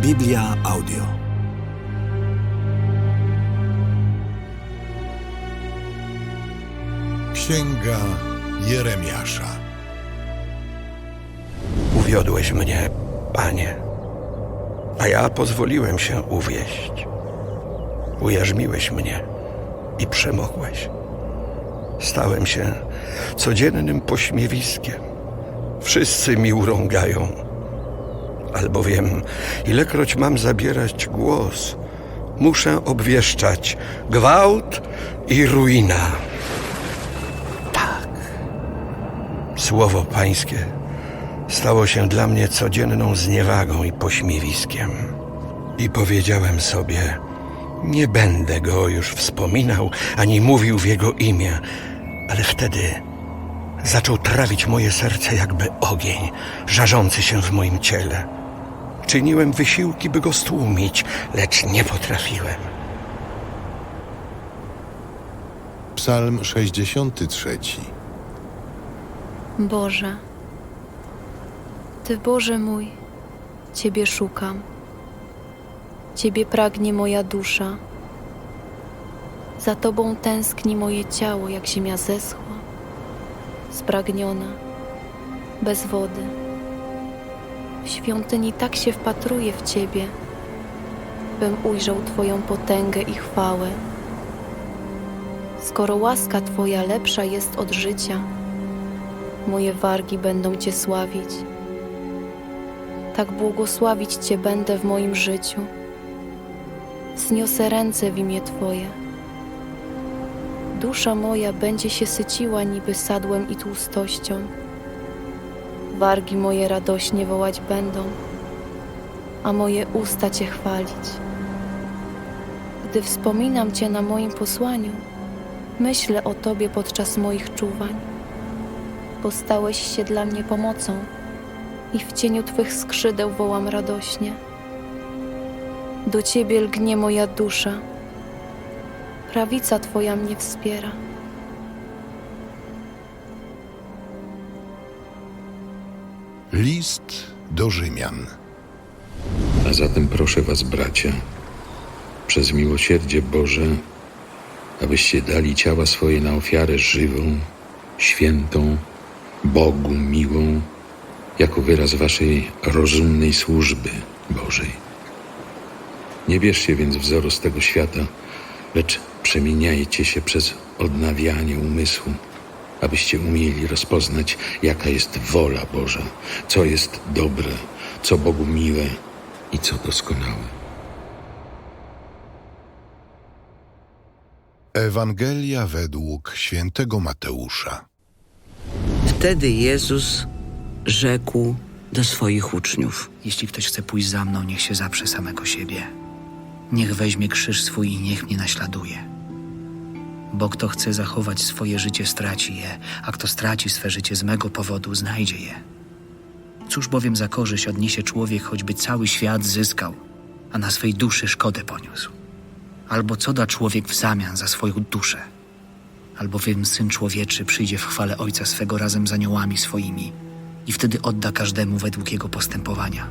Biblia Audio. Księga Jeremiasza. Uwiodłeś mnie, panie, a ja pozwoliłem się uwieść. Ujarzmiłeś mnie i przemogłeś. Stałem się codziennym pośmiewiskiem. Wszyscy mi urągają, albowiem ilekroć mam zabierać głos, muszę obwieszczać gwałt i ruina. Tak, słowo pańskie stało się dla mnie codzienną zniewagą i pośmiewiskiem. I powiedziałem sobie, nie będę go już wspominał ani mówił w jego imię, ale wtedy zaczął trawić moje serce jakby ogień, żarzący się w moim ciele. Czyniłem wysiłki, by go stłumić, lecz nie potrafiłem. Psalm 63. Boże, Ty Boże mój, Ciebie szukam. Ciebie pragnie moja dusza. Za Tobą tęskni moje ciało, jak ziemia zeschła, spragniona, bez wody. Świątyni tak się wpatruję w Ciebie, bym ujrzał Twoją potęgę i chwałę. Skoro łaska Twoja lepsza jest od życia, moje wargi będą Cię sławić. Tak błogosławić Cię będę w moim życiu. Wzniosę ręce w imię Twoje. Dusza moja będzie się syciła niby sadłem i tłustością. Wargi moje radośnie wołać będą, a moje usta Cię chwalić. Gdy wspominam Cię na moim posłaniu, myślę o Tobie podczas moich czuwań bo stałeś się dla mnie pomocą i w cieniu Twych skrzydeł wołam radośnie. Do Ciebie lgnie moja dusza, prawica Twoja mnie wspiera. List do Rzymian. A zatem proszę was, bracia, przez miłosierdzie Boże, abyście dali ciała swoje na ofiarę żywą, świętą, Bogu miłą, jako wyraz waszej rozumnej służby Bożej. Nie bierzcie więc wzoru z tego świata, lecz przemieniajcie się przez odnawianie umysłu, abyście umieli rozpoznać, jaka jest wola Boża, co jest dobre, co Bogu miłe i co doskonałe. Ewangelia według świętego Mateusza. Wtedy Jezus rzekł do swoich uczniów: Jeśli ktoś chce pójść za mną, niech się zaprze samego siebie. Niech weźmie krzyż swój i niech mnie naśladuje. Bo kto chce zachować swoje życie, straci je, a kto straci swe życie z mego powodu, znajdzie je. Cóż bowiem za korzyść odniesie człowiek, choćby cały świat zyskał, a na swej duszy szkodę poniósł? Albo co da człowiek w zamian za swoją duszę? Albowiem Syn Człowieczy przyjdzie w chwale Ojca swego razem z aniołami swoimi i wtedy odda każdemu według jego postępowania.